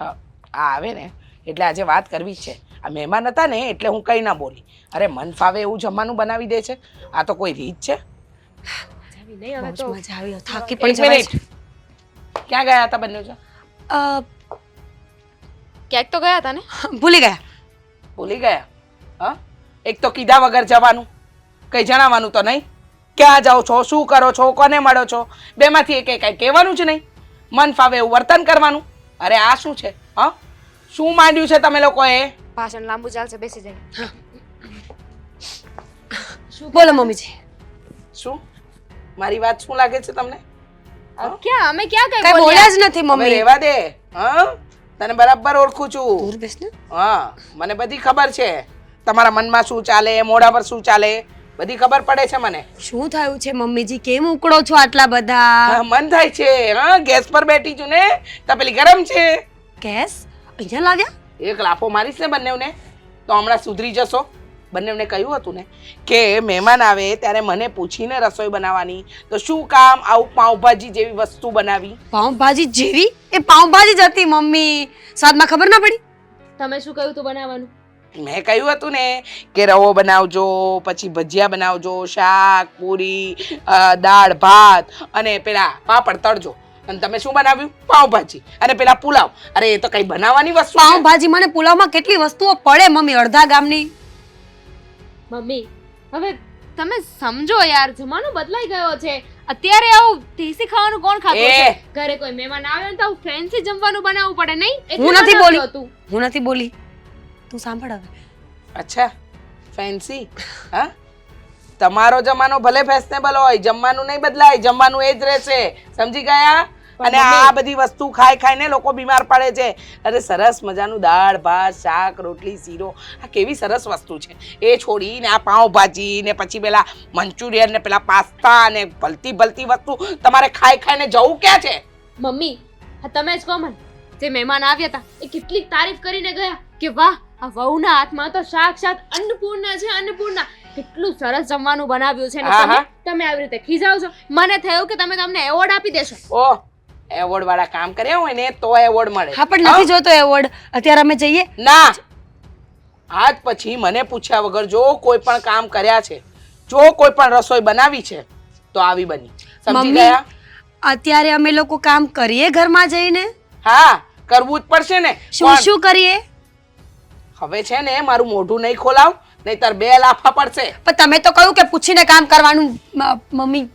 હા આ આવે ને એટલે આજે વાત કરવી છે. આ મહેમાન હતા ને એટલે હું કંઈ ના બોલી. અરે મન ફાવે એવું જમવાનું બનાવી દે છે. આ તો કોઈ રીત છે. નહીં હવે બહુ જ તો મજા આવી થાકી પણ જવાય ક્યાં ગયા હતા બંને જણ? ક્યાંક તો ગયા હતા ને? ભૂલી ગયા. ભૂલી ગયા? હા? એક તો કીધા વગર જવાનું. કંઈ જણાવવાનું તો નહીં. ક્યાં જાઓ છો? શું કરો છો? કોને મળો છો? બેમાંથી એક કંઈ કહેવાનું જ નહીં. મન ફાવે એવું વર્તન કરવાનું. અરે આ શું છે? હા? શું માંડ્યું છે તમે લોકોએ? ભાષણ લાંબુ ચાલશે બેસી જાય બોલો મમ્મીજી. શું? મારી વાત શું લાગે છે તમને? ક્યાં? અમે ક્યાં કઈ બોલ્યા જ નથી મમ્મી. રહેવા દે. હા? તને બરાબર ઓળખું છું. દૂર બેસ ને. હા. મને બધી ખબર છે. તમારા મનમાં શું ચાલે મોઢા પર શું ચાલે? બધી ખબર પડે છે મને. શું થયું છે મમ્મીજી? કેમ ઉકળો છો આટલા બધા? મન થાય છે. હા ગેસ પર બેઠી છું ને. તો પેલી ગરમ છે. ગેસ? અહીંયા લાવ્યા? એક લાફો મારીશ ને બંનેવને. તો હમણાં સુધરી જશો. બંનેવને કહ્યું હતું ને કે મહેમાન આવે ત્યારે મને પૂછીને રસોઈ બનાવવાની. તો શું કામ? આવું પાઉંભાજી જેવી વસ્તુ બનાવી. પાઉંભાજી જેવી? એ પાઉંભાજી જ હતી મમ્મી. સ્વાદમાં ખબર ના પડી? તમે શું કહ્યું તું બનાવવાનું? મેં કહ્યું હતું ને કે રવો બનાવજો પછી ભજીયા બનાવજો શાક પૂરી દાળ ભાત અને પેલા પાપડ તળજો. અને તમે શું બનાવ્યું? પાઉંભાજી. અને પેલા પુલાવ. અરે એ તો કઈ બનાવવાની વસ્તુ. પાઉંભાજી મને પુલાવમાં કેટલી વસ્તુઓ પડે મમ્મી? અડધા ગામની. મમ્મી હવે તમે સમજો યાર જમાનો બદલાઈ ગયો છે. અત્યારે આવું દેશી ખાવાનું કોણ ખાતું છે ઘરે કોઈ મહેમાન આવે ને તો ફેન્સી જમવાનું બનાવવું પડે નહીં? હું નથી બોલી. હું નથી બોલી. તું સાંભળ હવે. અચ્છા ફેન્સી હા? તમારો જમાનો ભલે ફેશનેબલ હોય જમવાનું નહીં બદલાય જમવાનું એ જ રહેશે. સમજી ગયા? અને આ બધી વસ્તુ ખાઈ ખાઈને લોકો બીમાર પડે છે. અરે સરસ મજાનું દાળ ભાત શાક રોટલી શીરો. આ કેવી સરસ વસ્તુ છે. એ છોડીને આ પાઉંભાજી ને પછી પેલા મંચુરિયન ને પેલા પાસ્તા ને ભલતી ભલતી વસ્તુ તમારે ખાઈ ખાઈને જવું ક્યાં છે? મમ્મી તમે જ કહો મને. જે મહેમાન આવ્યા હતા એ કેટલી તારીફ કરીને ગયા કે વાહ આ વહુના હાથમાં તો સાક્ષાત અન્નપૂર્ણા છે અન્નપૂર્ણા. કેટલું સરસ જમવાનું બનાવ્યું છે ને હા, તમે? હા. તમે આવી રીતે ખીજાવ છો. મને થયું કે તમે તમને એવોર્ડ આપી દેશો. ઓહ એવોર્ડ વાળા કામ કર્યા હોય ને તો એવોર્ડ મળે. હા પણ નથી જોતો એવોર્ડ. અત્યારે અમે જઈએ. ના. આજ પછી મને પૂછ્યા વગર જો કોઈ પણ કામ કર્યા છે જો કોઈ પણ રસોઈ બનાવી છે તો આવી બની. સમજી મમ્મી ગયા? અત્યારે અમે લોકો કામ કરીએ ઘરમાં જઈને? હા કરવું જ પડશે ને. શું પણ શું કરીએ? હવે છે ને મારું મોઢું નહીં ખોલાવ નહીતર બે લાફા પડશે. પણ તમે તો કહ્યું કે પૂછીને કામ કરવાનું મમ્મી.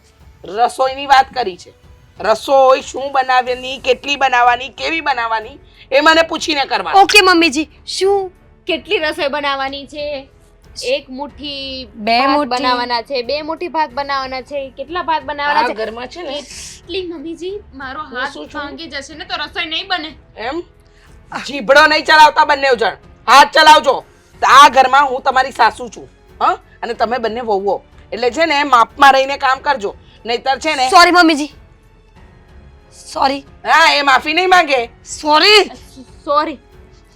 રસોઈની વાત કરી છે. રસોઈ શું બનાવવાની કેટલી બનાવવાની કેવી બનાવવાની એ મને પૂછીને કરવાની ઓકે મમ્મીજી. શું? કેટલી રસોઈ બનાવવાની છે? એક મુઠ્ઠી બે બનાવવાના છે બે મુઠ્ઠી ભાત બનાવવાના છે કેટલા ભાત બનાવવાના છે? ઘરમાં છે ને? એટલી મમ્મીજી મારો હાથ ભાંગી જશે ને તો રસોઈ નહીં બને. એમ? જીભડો નહીં ચલાવતા બંને જણ. હાથ ચલાવજો. આ ઘરમાં હું તમારી સાસુ છું. હા? અને તમે બંને વહુઓ. એટલે છે ને માપમાં રહીને કામ કરજો. નહીતર છે ને સોરી મમ્મીજી. સોરી હા એ માફી નહીં માંગે. સોરી સોરી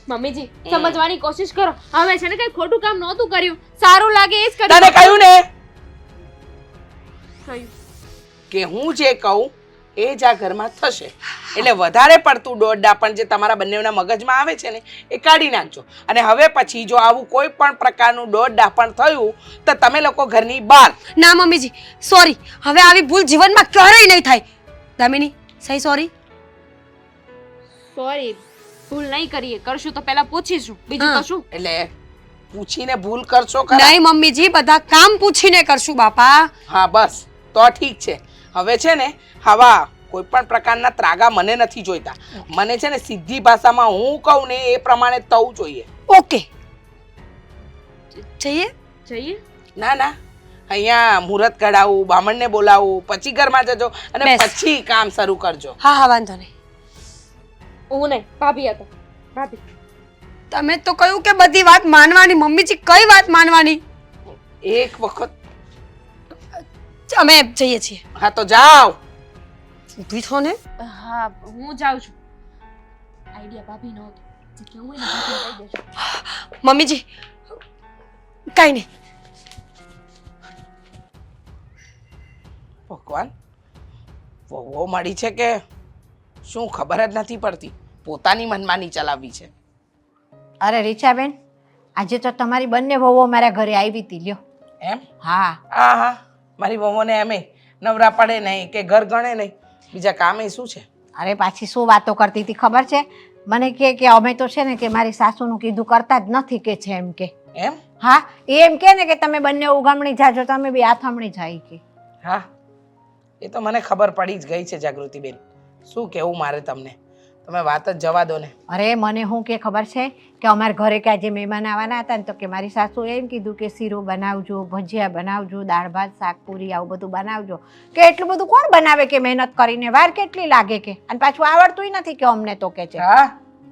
મમ્મીજી સમજવાની કોશિશ કરો. હવે છે ને કઈ ખોટું કામ નહોતું કર્યું. સારું લાગે એ જ તને કહ્યું ને? કહ્યું. કે હું જે કહું એ જ આ ઘરમાં થશે. એટલે વધારે પડતું દોડડા પણ જે તમારા બંનેના મગજમાં આવે છે ને એ કાઢી નાખજો. અને હવે પછી જો આવું કોઈ પણ પ્રકારનું દોડડા પણ થયું તો તમે લોકો ઘરની બહાર. ના મમ્મીજી સોરી હવે આવી ભૂલ જીવનમાં ક્યારેય નહીં થાય. દામિની સહી સોરી સોરી ભૂલ નહીં કરીએ. કરશું તો પહેલા પૂછીશું. બીજું. તો શું? એટલે પૂછીને ભૂલ કરશો ખરા? નહીં મમ્મીજી બધા કામ પૂછીને કરશું બાપા. હા બસ. તો ઠીક છે. હવે છે ને હવા કોઈ પણ પ્રકારના ત્રાગા મને નથી જોઈતા. મને છે ને સીધી ભાષામાં હું કહું ને એ પ્રમાણે થવું જોઈએ. ઓકે. જઈએ? જઈએ. ના ના. અહીંયા મુહૂર્ત કઢાવું બામણને બોલાવું પછી ઘરમાં જજો અને પછી કામ શરૂ કરજો. હા હા વાંધો નહીં. હું નહીં ભાભી હતો. ભાભી. તમે તો કહ્યું કે બધી વાત માનવાની મમ્મીજી કઈ વાત માનવાની? એક વખત. અમે જઈએ છીએ. હા તો જાઓ. ઊભી છો ને હા હું જાઉં છું. આઈડિયા ભાભી નો હતો. કેવું હોય ને ભાભીને કહી દેજો. મમ્મીજી કાઈ નહીં. ભગવાન વહુઓ મળી છે કે? શું ખબર જ નથી પડતી. પોતાની મનમાની ચલાવવી છે. અરે રીચાબેન આજે તો તમારી બંને વહુઓ મારા ઘરે આવી હતી લ્યો. એમ? હા. હા હા મારી વહુઓને એમે નવરા પડે નહીં કે ઘર ગણે નહીં. બીજા કામે શું છે? અરે પાછી શું વાતો કરતી હતી ખબર છે? મને કે કે અમે તો છે ને કે મારી સાસુનું કીધું કરતા જ નથી કે છે એમ કે. એમ? હા એ એમ કે ને કે તમે બંને ઉગામણી જાજો તમે બી આથમણી જાય કે. હા એ તો મને ખબર પડી જ ગઈ છે જાગૃતિબેન. શું કહેવું મારે તમને? તમે વાત જ જવા દો ને. અરે મને શું કે ખબર છે કે અમારા ઘરે કે આજે મહેમાન આવવાના હતા ને તો કે મારી સાસુ એમ કીધું કે શીરો બનાવજો ભજીયા બનાવજો દાળ ભાત શાક પૂરી આવું બધું બનાવજો. કે એટલું બધું કોણ બનાવે કે મહેનત કરીને? વાર કેટલી લાગે કે? અને પાછું આવડતુંય નથી કે અમને તો કે છે. હા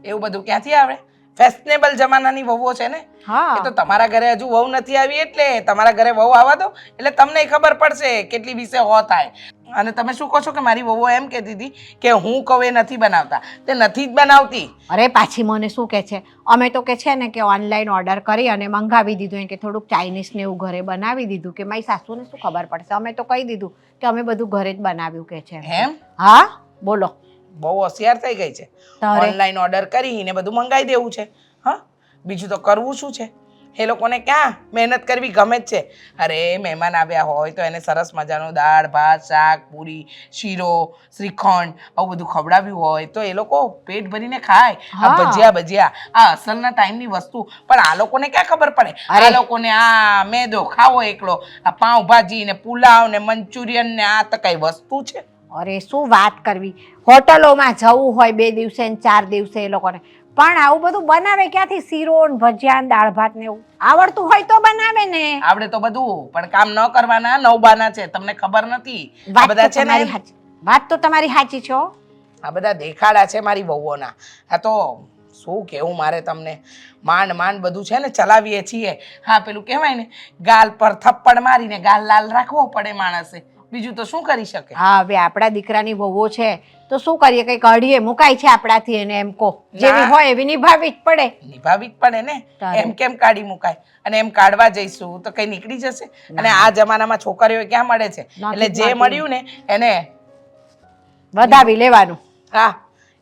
એવું બધું ક્યાંથી આવે? ફેશનેબલ જમાનાની વહુઓ છે ને? એ હા તો તમારા ઘરે હજુ વહુ નથી આવી એટલે તમારા ઘરે વહુ આવવા દો એટલે તમને ખબર પડશે કેટલી વિશે હો થાય. અને તમે શું કહો છો કે મારી વહુ એમ કહેતી હતી કે હું કહું એ નથી બનાવતા? તે નથી જ બનાવતી. અરે પાછી મને શું કહે છે? અમે તો કે છે ને કે ઓનલાઈન ઓર્ડર કરી અને મંગાવી દીધું કે થોડુંક ચાઇનીઝ ને એવું ઘરે બનાવી દીધું કે મારી સાસુને શું ખબર પડશે? અમે તો કહી દીધું કે અમે બધું ઘરે જ બનાવ્યું કે છે. એમ? હા બોલો. બહુ હોશિયાર થઈ ગઈ છે. ઓનલાઈન ઓર્ડર કરીને બધું મંગાવી દેવું છે. હા? બીજું તો કરવું શું છે? એ લોકોને ક્યાં મહેનત કરવી ગમે જ છે. અરે મહેમાન આવ્યા હોય તો એને સરસ મજાનું દાળ ભાત શાક પૂરી શીરો શ્રીખંડ આવું બધું ખવડાવ્યું હોય તો એ લોકો પેટ ભરીને ખાય. આ ભજીયા ભજીયા. આ અસલના ટાઈમની વસ્તુ. પણ આ લોકોને ક્યાં ખબર પડે? આ લોકોને આ મેદો ખાવો એકલો આ પાઉંભાજી ને પુલાવ ને મંચુરિયન ને આ તો કઈ વસ્તુ છે. અરે શું વાત કરવી? હોટલોમાં જવું હોય બે દિવસે ચાર દિવસે એ લોકોને. પણ આવું બધું બનાવે ક્યાંથી? શીરો ને ભજીયા ને દાળ ભાત ને એવું. આવડતું હોય તો બનાવે ને. આવડે તો બધું પણ કામ ન કરવાના નવબાના છે તમને ખબર નથી. આ બધા છે ને વાત તો તમારી સાચી છે. આ બધા દેખાડા છે મારી વહુઓના. આ તો શું કેવું મારે તમને? માંડ માંડ બધું છે ને ચલાવીએ છીએ. હા પેલું કહેવાય ને ગાલ પર થપ્પડ મારીને ગાલ લાલ રાખવો પડે માણસે. બીજું તો શું કરી શકે? હા હવે આપણા દીકરાની વહુઓ છે તો શું કરીએ? કઈ કાઢીએ મુકાય છે આપણાથી એને એમ કો જેવી હોય એવી નિભાવી જ પડે. નિભાવી જ પડે ને? એમ કેમ કાઢી મુકાય? અને એમ કાઢવા જઈશું તો કઈ નીકળી જશે? અને આ જમાનામાં છોકરીઓ ક્યાં મળે છે? એટલે જે મળ્યું ને એને વધાવી લેવાનું. હા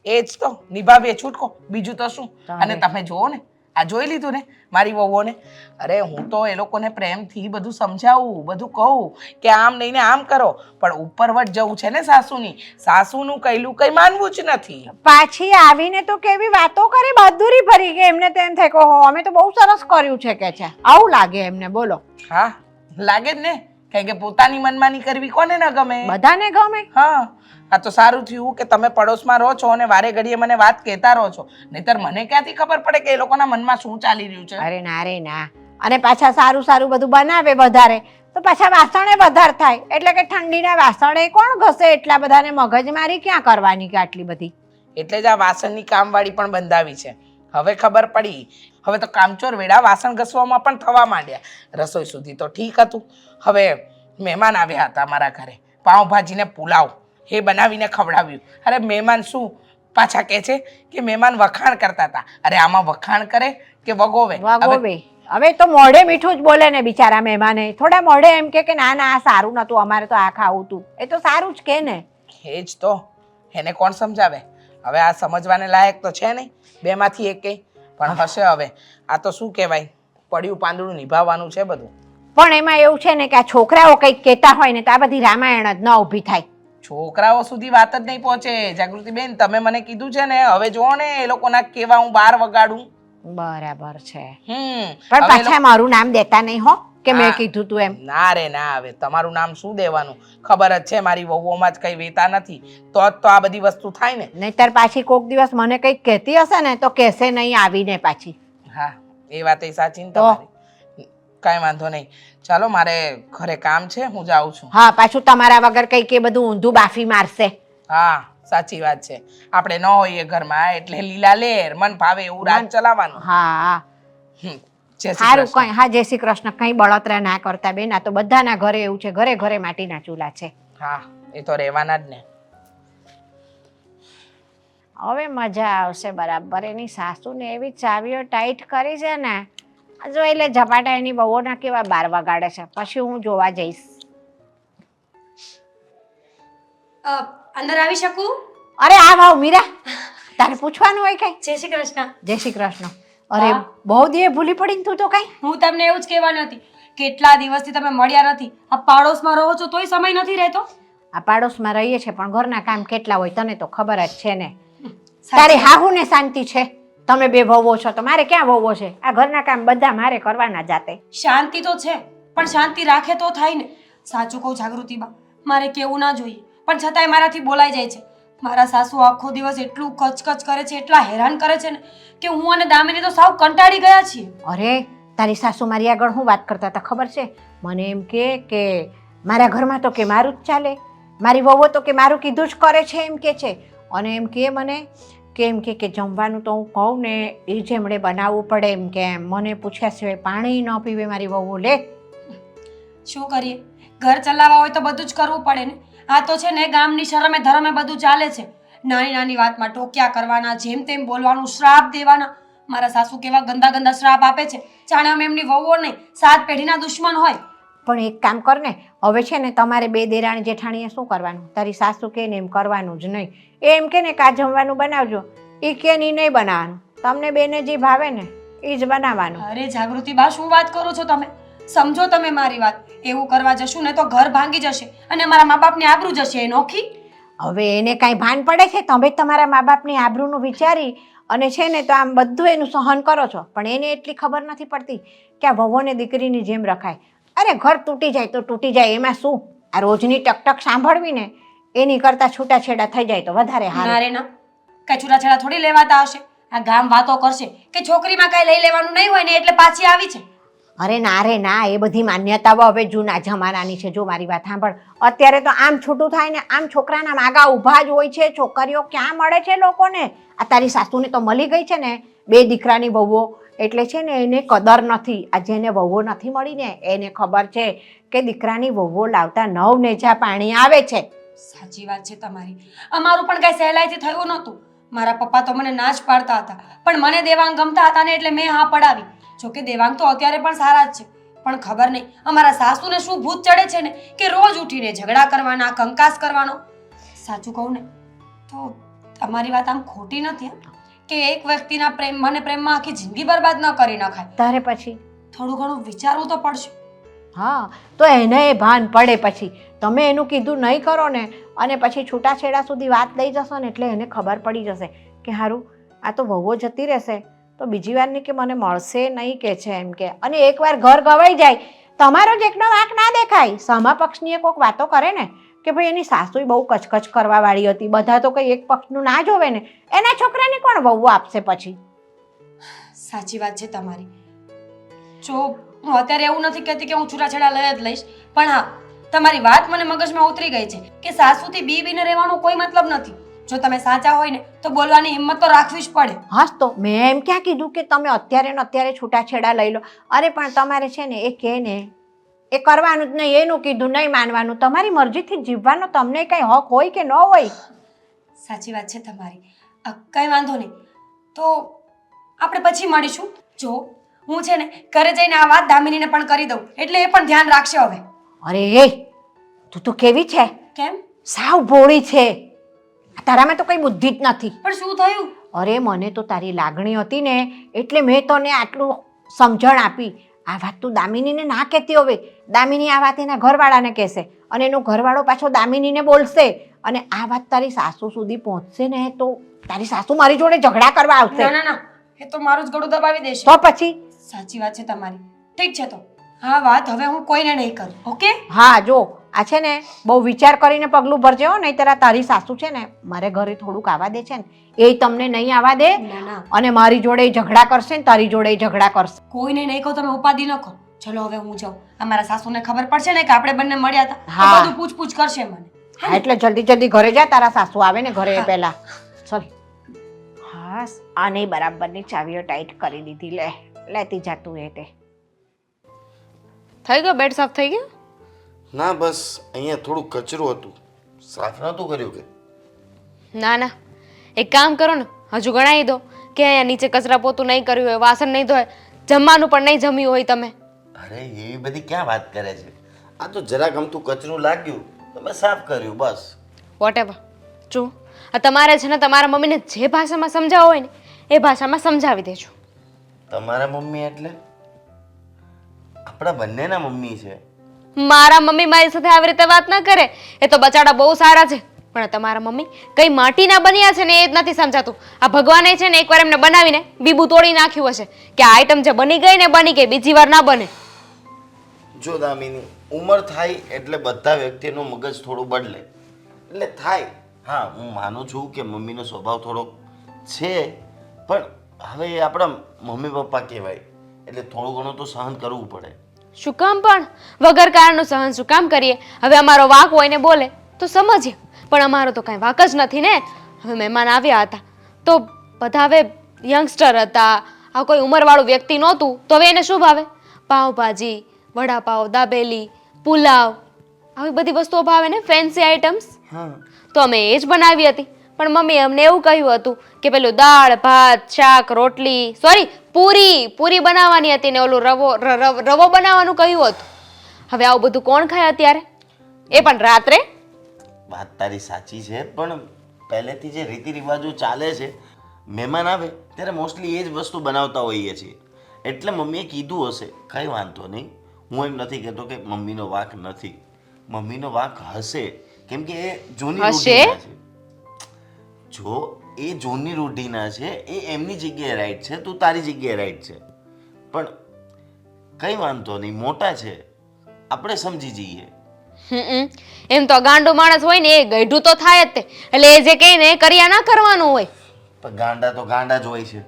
એ જ તો. નિભાવીએ છૂટકો. બીજું તો શું? અને તમે જુઓ ને આ જોઈ લીધું ને મારી વહુઓને? અરે હું તો એ લોકોને પ્રેમથી બધું સમજાવું બધું કહું કે આમ નહીં ને આમ કરો. પણ ઉપરવટ જવું છે ને સાસુની. સાસુનું કહેલું કંઈ માનવું જ નથી. પાછી આવીને તો કેવી વાતો કરે? બહાદુરી ભરી કે એમને તો એમ થાય કે ઓહો અમે તો બહુ સરસ કર્યું છે કે છે. આવું લાગે એમને બોલો. હા લાગે જ ને. કારણ કે પોતાની મનમાની કરવી કોને ન ગમે? બધાને ગમે. હા. આ તો સારું થયું કે તમે પડોશમાં રહો છો અને વારે ઘડીએ મને વાત કહેતા રહો છો. નહીતર મને ક્યાંથી ખબર પડે કે એ લોકોના મનમાં શું ચાલી રહ્યું છે? અરે ના રે ના. અને પાછા સારું સારું બધું બનાવે વધારે. તો પાછા વાસણે વધારે થાય. એટલે કે ઠંડીના વાસણે કોણ ઘસે? એટલા બધાને મગજમારી ક્યાં કરવાની કે આટલી બધી? એટલે જ આ વાસણની કામવાળી પણ બંધાવી છે. હવે ખબર પડી હવે તો કામચોર વેડા વાસણ ઘસવામાં પણ થવા માંડ્યા. રસોઈ સુધી તો ઠીક હતું. હવે મહેમાન આવ્યા હતા મારા ઘરે. પાઉંભાજીને પુલાવ એ બનાવીને ખવડાવ્યું. અરે મહેમાન શું? પાછા કહે છે કે મહેમાન વખાણ કરતા હતા. અરે આમાં વખાણ કરે કે વગોવે? વગોવે. હવે તો મોઢે મીઠું જ બોલે ને બિચારા મહેમાને. થોડા મોઢે એમ કે કે ના ના આ સારું નતું અમારે તો આ ખાવું તું. એ તો સારું જ કે ને. એ જ તો. એને કોણ સમજાવે? હવે આ સમજવાને લાયક તો છે નહીં. બેમાંથી એક કંઈ પણ હશે હવે. આ તો શું કહેવાય? પડ્યું પાંદડું નિભાવવાનું છે બધું. પણ એમાં એવું છે ને કે આ છોકરાઓ કંઈક કહેતા હોય ને તો આ બધી રામાયણ જ ન ઊભી થાય. છોકરાઓ સુધી વાત જ નહીં પહોંચે. જાગૃતિબેન તમે મને કીધું છે ને હવે જુઓ ને એ લોકોના કેવા હું બાર વગાડું. બરાબર છે. હમ. પણ પાછા મારું નામ દેતા નહીં હો. કે મેં કીધું તું એમ? ના રે ના આવે. તમારું નામ શું દેવાનું? ખબર જ છે મારી વહુઓમાં જ કઈ વેતા નથી. તો જ તો આ બધી વસ્તુ થાય ને. નહીતર પાછી કોક દિવસ મને કઈ કહેતી હશે ને તો કહેશે નહીં આવીને પાછી. હા એ વાત એ સાચી ને? તમારી. કાંઈ વાંધો નહીં. ચાલો મારે ઘરે કામ છે હું જાઉં છું. હા પાછું તમારા વગર કઈ કે બધું ઊંધું બાફી મારશે. હા સાચી વાત છે. આપણે ન હોઈએ ઘરમાં એટલે લીલા લેર મન ભાવે એવું રાન ચલાવવાનું. હા હા. સારું. કઈ હા જય શ્રી કૃષ્ણ. કઈ બળતરા ના કરતા બેન. આ તો બધાના ઘરે એવું છે. ઘરે ઘરે માટીના ચૂલા છે. હા એ તો રહેવાના જ ને. હવે મજા આવશે બરાબર. એની સાસુને એવી ચાવીઓ ટાઈટ કરી છે ને આ જો એટલે ઝપાટા એની બહુઓના કેવા બાર વગાડે છે. પછી હું જોવા જઈશ. અંદર આવી શકું? અરે આ ભાવ મીરા. તારે પૂછવાનું હોય કઈ? જય શ્રી કૃષ્ણ. જય શ્રી કૃષ્ણ. અરે બહુ દિવસે ભૂલી પડીને તું તો કઈ? હું તમને એવું જ કહેવાની હતી કેટલા દિવસથી તમે મળ્યા નથી આ પાડોશમાં રહો છો તોય સમય નથી રહેતો? આ પાડોશમાં રહીએ છે પણ ઘરના કામ કેટલા હોય તને તો ખબર જ છે ને. તારી હાહુને શાંતિ છે. તમે બે વહુઓ છો તો મારે ક્યાં વહુઓ છે? આ ઘરના કામ બધા મારે કરવાના જાતે. શાંતિ તો છે પણ શાંતિ રાખે તો થાય ને. સાચું કહું જાગૃતિમાં મારે કેવું ના જોઈએ પણ છતાંય મારાથી બોલાઈ જાય છે. મારા સાસુ આખો દિવસ એટલું કચકચ કરે છે એટલા હેરાન કરે છે ને કે હું અને દામિની તો સાવ કંટાળી ગયા છીએ. અરે તારી સાસુ મારી આગળ હું વાત કરતા હતા ખબર છે? મને એમ કે કે મારા ઘરમાં તો કે મારું જ ચાલે. મારી વહુઓ તો કે મારું કીધું જ કરે છે એમ કે છે. અને એમ કે મને કે એમ કે કે જમવાનું તો હું કહું ને એ જેમણે બનાવવું પડે એમ કે મને પૂછ્યા સિવાય પાણી ન પીવે મારી વહુ લે. શું કરીએ? ઘર ચલાવવા હોય તો બધું જ કરવું પડે ને. આ તો છે ને ગામની શરમે ધરમે બધું ચાલે છે. નાની નાની વાતમાં ટોક્યા કરવાના જેમ તેમ બોલવાનું શ્રાપ દેવાના. મારા સાસુ કેવા ગંદા ગંદા શ્રાપ આપે છે. જાણે અમે એમની વહુઓ નહીં સાત પેઢીના દુશ્મન હોય. પણ એક કામ કર ને હવે છે ને તમારે બે દેરાણી જેઠાણીએ શું કરવાનું? તારી સાસુ કે ને એમ કરવાનું જ નહીં. એ એમ કે ને કા જમવાનું બનાવજો. એ કે ની નહીં બનાવવાનું. તમને બેને જે ભાવે ને એ જ બનાવવાનું. અરે જાગૃતિ બા શું વાત કરો છો તમે? સમજો તમે મારી વાત. એવું કરવા જશું ને તો ઘર ભાંગી જશે અને મારા મા બાપની આબરૂ જશે એ નોખી હવે એને કાંઈ ભાન પડે છે? તમે તમારા મા બાપની આબરૂનું વિચારી અને છે ને તો આમ બધું એનું સહન કરો છો. પણ એને એટલી ખબર નથી પડતી કે આ વહુને દીકરીની જેમ રખાય. અરે ઘર તૂટી જાય તો તૂટી જાય. એમાં શું? આ રોજની ટકટક સાંભળવી ને એની કરતાં છૂટાછેડા થઈ જાય તો વધારે હારે હારું રે ના. કાંઈ છૂટાછેડા થોડી લેવાતા હશે. આ ગામ વાતો કરશે કે છોકરીમાં કાંઈ લઈ લેવાનું નહીં હોય ને એટલે પાછી આવી છે. અરે ના રે ના, એ બધી માન્યતાઓ હવે જૂના જમાનાની છે. જો મારી વાત સાંભળ. અત્યારે તો આમ છૂટું થાય ને આમ છોકરાના માગા ઊભા જ હોય છે. છોકરીઓ ક્યાં મળે છે લોકોને? આ તારી સાસુને તો મળી ગઈ છે ને? બે દીકરાની વહુઓ. એટલે છે ને એને કદર નથી. આ જેને વહુઓ નથી મળી ને, એને ખબર છે કે દીકરાની વહુઓ લાવતા નવ નેજા પાણી આવે છે. સાચી વાત છે તમારી. અમારું પણ કઈ સહેલાઈથી થયું નહોતું. મારા પપ્પા તો મને ના જ પાડતા હતા. પણ મને દેવાંગ ગમતા હતા ને એટલે મેં હા પડાવી. જોકે દેવાંગ તો અત્યારે પણ સારા જ છે. પણ ખબર નહીં અમારા સાસુને શું ભૂત ચડે છે ને કે રોજ ઉઠીને ઝઘડા કરવાના કંકાસ કરવાનો? સાચું કહું ને તો તમારી વાત આમ ખોટી નથી. કે એક વ્યક્તિના પ્રેમ મને પ્રેમમાં આખી જિંદગી બરબાદ ન કરી નખાય? તારે પછી? થોડું ઘણું વિચારવું તો પડશે. હા તો એને એ ભાન પડે પછી. તમે એનું કીધું નહીં કરો ને અને પછી છૂટાછેડા સુધી વાત લઈ જશો ને એટલે એને ખબર પડી જશે કે હારું આ તો વહુઓ જતી રહેશે. તો બીજી વારની કે મને મળશે નહીં કે છે એમ કે. અને એકવાર ઘર ગવાઈ જાય, તમારો જ એકનો વાંક ના દેખાય. સમા પક્ષની કોઈક વાતો કરે ને, કે ભાઈ એની સાસુય બહુ કચકચ કરવા વાળી હતી, બધા તો કંઈ એક પક્ષનું ના જોવે ને, એના છોકરાને કોણ વહુ આપશે પછી? સાચી વાત છે તમારી. જો હું અત્યારે એવું નથી કહેતી કે હું છૂટાછેડા લઈ જ લઈશ, પણ હા, તમારી વાત મને મગજમાં ઉતરી ગઈ છે કે સાસુથી બી બીને રહેવાનો કોઈ મતલબ નથી. જો તમે સાચા હોય ને તો બોલવાની હિંમત તો રાખવી જ પડે. હા તો મેં એમ ક્યાં કીધું કે તમે અત્યારે ને અત્યારે છૂટાછેડા લઈ લો. અરે પણ તમારે છે ને એ કે ને એ કરવાનું જ નહીં એનું કીધું નહીં માનવાનું. તમારી મરજીથી જીવવાનો તમને કંઈ હક હોય કે ન હોય? સાચી વાત છે તમારી. કંઈ વાંધો નહીં. તો આપણે પછી મળીશું. જો હું છે ને ઘરે જઈને આ વાત દામિનીને પણ કરી દઉં. એટલે એ પણ ધ્યાન રાખશે હવે. અરે એ તું તો કેવી છે? કેમ? સાવ ભોળી છે. તારામાં તો કઈ બુદ્ધિ જ નથી. પણ શું થયું? અરે મને તો તારી લાગણી હતી ને એટલે મેં તને આટલું સમજણ આપી. આ વાત તું દામિનીને ના કહેતી હવે. દામિની આ વાત એના ઘરવાળાને કહેશે અને એનો ઘરવાળો પાછો દામિનીને બોલશે. અને આ વાત તારી સાસુ સુધી પહોંચશે ને તો તારી સાસુ મારી જોડે ઝઘડા કરવા ના આવશે. ના ના એ તો મારું જ ગળું દબાવી દેશે. તો પછી? સાચી વાત છે તમારી. ઠીક છે તો. હા વાત હવે હું કોઈને નહીં કરું ઓકે? હા જો. આ છે ને બહુ વિચાર કરીને પગલું ભરજે હો નહીં તારા તારી સાસુ છે ને મારે ઘરે થોડુંક આવવા દે છે ને. એ તમને નહીં આવવા દે અને મારી જોડે ઝઘડા કરશે ને તારી જોડે ઝઘડા કરશે. કોઈને નહીં કહો તમે ઉપાધિ ન કરો ચલો હવે હું જાઉં. અમારા સાસુને ખબર પડશે ને કે આપણે બંને મળ્યા હતા. હા. બધું પૂછપૂછ કરશે મને. હા એટલે જલ્દી જલ્દી ઘરે જા તારા સાસુ આવે ને ઘરે પહેલા. ચલ હા આને બરાબરની ચાવીઓ ટાઈટ કરી દીધી લે. લેતી જા તું એ તે. થઈ ગયો? બેડ સાફ થઈ ગયો? ના બસ અહીંયા થોડું કચરું હતું. સાફ નહોતું કર્યું કે? ના ના. એક કામ કરો ને હજુ ગણાવી દો કે અહીંયા નીચે કચરા પોતું નહીં કર્યું હોય વાસણ નહીં ધોય જમવાનું પણ નહીં જમ્યું હોય તમે. અરે એવી બધી ક્યાં વાત કરે છે? આ તો જરાક અમથું કચરું લાગ્યું તો મેં સાફ કર્યું બસ. વોટ જો આ તમારે છે ને તમારા મમ્મીને જે ભાષામાં સમજાવો હોય ને એ ભાષામાં સમજાવી દેજો. તમારા મમ્મી એટલે? આપણા બંનેના મમ્મી છે. મારા મમ્મી મારી સાથે આવી રીતે વાત ના કરે. એ તો બચાડા બહુ સારા છે. પણ તમારા મમ્મી કઈ માટીના બન્યા છે ને એ જ નથી સમજાતું. આ ભગવાને છે ને એકવાર એમને બનાવીને બીબું તોડી નાખ્યું હશે કે આ આઈટમ જે બની ગઈ ને બની ગઈ, બીજી વાર ના બને. જો દામિની, ઉંમર થાય એટલે બધા વ્યક્તિનું મગજ થોડું બદલે. એટલે થાય. હા, હું માનું છું કે મમ્મીનો સ્વભાવ થોડોક છે, પણ હવે આપણા મમ્મી પપ્પા કહેવાય. એટલે થોડું ઘણું તો સહન કરવું પડે. શું કામ પણ? વગર કારણનું સહન શું કામ કરીએ? હવે અમારો વાક હોય ને બોલે તો સમજીએ. પણ અમારો તો કાંઈ વાક જ નથી ને. હવે મહેમાન આવ્યા હતા. તો બધા હવે યંગસ્ટર હતા. આ કોઈ ઉંમરવાળું વ્યક્તિ નહોતું. તો હવે એને શું ભાવે? પાવભાજી વડાપાવ દાબેલી પુલાવ. આવી બધી વસ્તુઓ ભાવે ને? ફેન્સી આઇટમ્સ હા. તો અમે એ જ બનાવી હતી. પણ મમ્મી અમને એવું કહ્યું હતું કે પેલું દાળ ભાત શાક રોટલી સોરી પૂરી પૂરી બનાવવાની હતી ને ઓલું રવો રવો બનાવવાનું કહ્યું હતું. હવે આવું બધું કોણ ખાય અત્યારે? એ પણ રાત્રે? વાત તારી સાચી છે પણ પહેલેથી જે રીતિ રિવાજો ચાલે છે મહેમાન આવે ત્યારે મોસ્ટલી એ જ વસ્તુ બનાવતા હોઈએ છીએ. એટલે મમ્મીએ કીધું હશે કંઈ વાંધો નહીં હું એમ નથી કહેતો કે મમ્મીનો વાંક નથી. મમ્મીનો વાંક હશે કેમ કે એ જૂની હશે? જો એ જૂની રૂઢીના છે એ એમની જગ્યાએ રાઈટ છે તું તારી જગ્યાએ રાઈટ છે. પણ કંઈ વાંધો નહીં મોટા છે આપણે સમજી જઈએ. હમ એમ તો ગાંડો માણસ હોય ને એ ગઈઢું તો થાય જ તે. એટલે એ જે કહે ને એ કર્યા ના કરવાનું હોય. પણ ગાંડા તો ગાંડા જ હોય છે.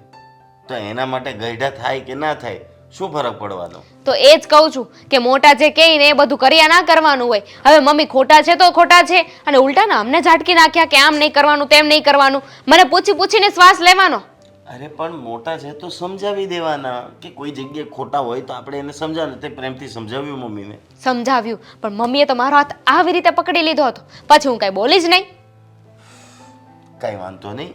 તો એના માટે ગઈઢા થાય કે ના થાય શું ફરક પડવાનો? તો એ જ કહું છું કે મોટા જે કહે ને એ બધું કર્યા ના કરવાનું હોય. હવે મમ્મી ખોટા છે તો ખોટા છે. અને ઉલટા ના અમને ઝાટકી નાખ્યા કે આમ નહીં કરવાનું તેમ નહીં કરવાનું. મને પૂછી પૂછીને શ્વાસ લેવાનો. અરે પણ મોટા છે તો સમજાવી દેવાના કે કોઈ જગ્યાએ ખોટા હોય તો આપણે એને સમજાવે તે પ્રેમથી સમજાવ્યું મમ્મીને. સમજાવ્યું. પણ મમ્મીએ તો મારો હાથ આવી રીતે પકડી લીધો હતો. પછી હું કાંઈ બોલી જ નહીં. કાંઈ વાંધો નહીં.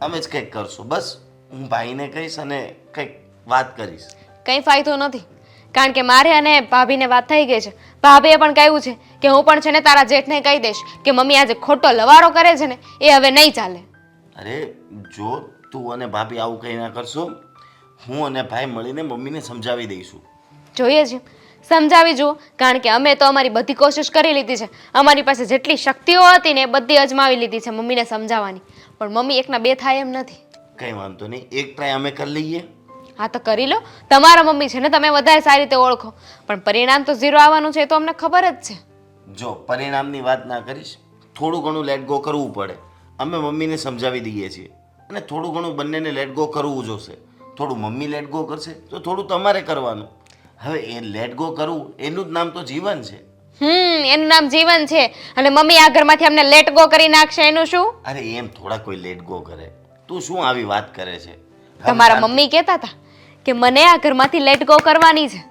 અમે જ કંઈક કરશું. બસ હું ભાઈને કહીશ અને કંઈક વાત કરીશ. કંઈ ફાયદો નથી. કારણ કે મારે અને ભાભીને વાત થઈ ગઈ છે. ભાભીએ પણ કહ્યું છે કે હું પણ છે ને તારા જેઠને કહી દઈશ કે મમ્મી આજે ખોટો લવારો કરે છે ને એ હવે નહીં ચાલે. અરે જો તું અને ભાભી આવું કંઈ ના કરશો હું અને ભાઈ મળીને મમ્મીને સમજાવી દઈશું. જોઈએ છીએ સમજાવી જુઓ. કારણ કે અમે તો અમારી બધી કોશિશ કરી લીધી છે. અમારી પાસે જેટલી શક્તિઓ હતી ને એ બધી અજમાવી લીધી છે મમ્મીને સમજાવવાની. પણ મમ્મી એકના બે થાય એમ નથી. કંઈ વાંધો નહીં. એક ટ્રાય અમે કરી લઈએ. હા તો કરી લો. તમારા મમ્મી છે ને તમે વધારે સારી રીતે ઓળખો. પણ પરિણામ તો ઝીરો આવવાનું છે એ તો અમને ખબર જ છે. જો પરિણામની વાત ના કરીશ થોડું ઘણું લેટ ગો કરવું પડે. અમે મમ્મીને સમજાવી દઈએ છીએ. અને થોડું ઘણું બંનેને લેટ ગો કરવું જોશે. થોડું મમ્મી લેટ ગો કરશે તો થોડું તમારે કરવાનું. હવે એ લેટ ગો કરવું એનું જ નામ તો જીવન છે. હમ એનું નામ જીવન છે. અને મમ્મી આ ઘરમાંથી અમને લેટ ગો કરી નાખશે એનું શું? અરે એમ થોડા કોઈ લેટ ગો કરે. તું શું આવી વાત કરે છે? તમારા મમ્મી કહેતા હતા કે મને આ ઘરમાંથી લેટ ગો કરવાની છે.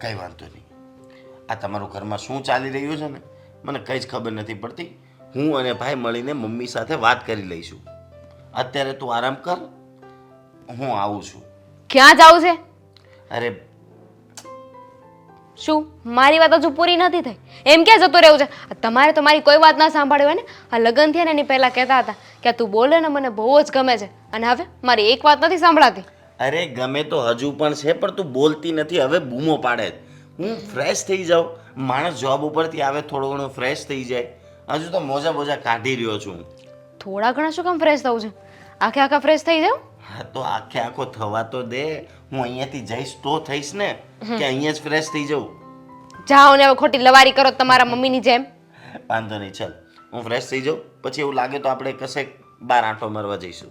કંઈ વાંધો નહીં. આ તમારું ઘરમાં શું ચાલી રહ્યું છે ને? મને કંઈ જ ખબર નથી પડતી. હું અને ભાઈ મળીને મમ્મી સાથે વાત કરી લઈશું. અત્યારે તું આરામ કર. હું આવું છું. ક્યાં જાવું છે? અરે શું? મારી વાત હજુ પૂરી નથી થઈ. એમ ક્યાં જતું રહેવું છે? તમારે તો મારી કોઈ વાત ના સાંભળવી હોય ને? આ લગ્ન થયા ને એની પહેલાં કહેતા હતા કે તું બોલે ને મને બહુ જ ગમે છે. અને હવે મારી એક વાત નથી સાંભળાતી. અરે ગમે તો હજુ પણ છે પણ તું બોલતી નથી હવે બૂમો પાડે. હું ફ્રેશ થઈ જાઉં. માણસ જોબ ઉપરથી આવે થોડું ઘણું ફ્રેશ થઈ જાય. હજુ તો મોજા મોજા કાઢી રહ્યો છું થોડા ઘણા શું કામ ફ્રેશ થવું છે? આખે આખા ફ્રેશ થઈ જાવ હા તો આખે આખો થવા તો દે. હું અહીંયાથી જઈશ તો થઈશ ને કે અહીંયા જ ફ્રેશ થઈ જાઉં જાઓ ને હવે ખોટી લવારી કરો તમારા મમ્મીની જેમ. વાંધો નહીં ચાલ. હું ફ્રેશ થઈ જાઉં. પછી એવું લાગે તો આપણે કશે બાર આંટો મારવા જઈશું.